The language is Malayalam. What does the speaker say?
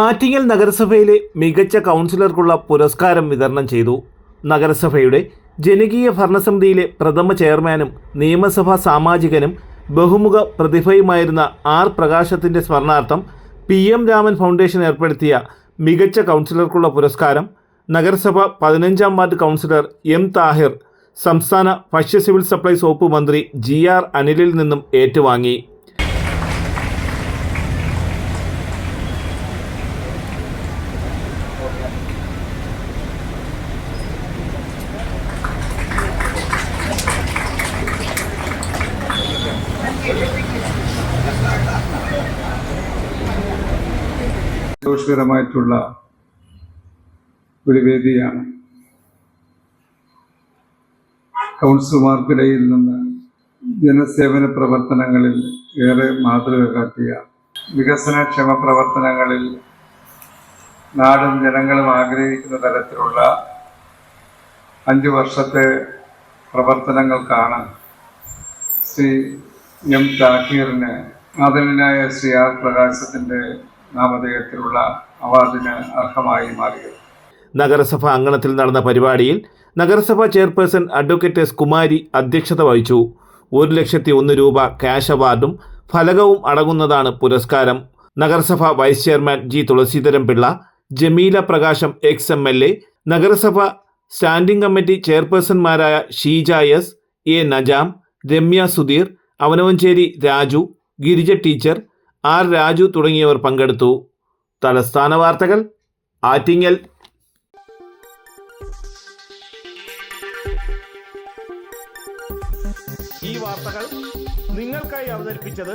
ആറ്റിങ്ങൽ നഗരസഭയിലെ മികച്ച കൗൺസിലർക്കുള്ള പുരസ്കാരം വിതരണം ചെയ്തു. നഗരസഭയുടെ ജനകീയ ഭരണസമിതിയിലെ പ്രഥമ ചെയർമാനും നിയമസഭാ സാമാജികനും ബഹുമുഖ പ്രതിഭയുമായിരുന്ന ആർ പ്രകാശത്തിന്റെ സ്മരണാർത്ഥം പി എം രാമൻ ഫൗണ്ടേഷൻ ഏർപ്പെടുത്തിയ മികച്ച കൗൺസിലർക്കുള്ള പുരസ്കാരം നഗരസഭ പതിനഞ്ചാം വാർഡ് കൗൺസിലർ എം താഹിർ സംസ്ഥാന ഭക്ഷ്യ സിവിൽ സപ്ലൈസ് വകുപ്പ് മന്ത്രി ജി ആർ അനിലിൽ നിന്നും ഏറ്റുവാങ്ങി. സന്തോഷകരമായിട്ടുള്ള ഒരു വേദിയാണ്. കൗൺസിലർമാർക്കിടയിൽ നിന്ന് ജനസേവന പ്രവർത്തനങ്ങളിൽ ഏറെ മാതൃക കാട്ടിയ വികസനക്ഷമ പ്രവർത്തനങ്ങളിൽ നാടും ജനങ്ങളും ആഗ്രഹിക്കുന്ന തരത്തിലുള്ള അഞ്ചു വർഷത്തെ പ്രവർത്തനങ്ങൾക്കാണ് ശ്രീ എം താക്കീറിന് ആദരണീയനായ ശ്രീ ആർ പ്രകാശത്തിന്റെ നാമധേയത്തിലുള്ള അവാർഡിന് അർഹമായി മാറിയത്. നഗരസഭ അങ്കണത്തിൽ നടന്ന പരിപാടിയിൽ നഗരസഭാ ചെയർപേഴ്സൺ അഡ്വക്കേറ്റ് എസ് കുമാരി അധ്യക്ഷത വഹിച്ചു. ഒരു ലക്ഷത്തി ഒന്ന് രൂപ ക്യാഷ് അവാർഡും ഫലകവും അടങ്ങുന്നതാണ് പുരസ്കാരം. നഗരസഭ vice chairman G Thulaseedharan Pillai Jameela Prakasam ex M L A നഗരസഭ standing committee ചെയർപേഴ്സൺമാരായ Sheeja S A Najam Ramya Sudheer Avanavancheri Raju Girija teacher R Raju തുടങ്ങിയവർ പങ്കെടുത്തു. തലസ്ഥാന വാർത്തകൾ ആറ്റിങ്ങൽ. ഈ വാർത്തകൾ നിങ്ങൾക്കായി അവതരിപ്പിച്ചത്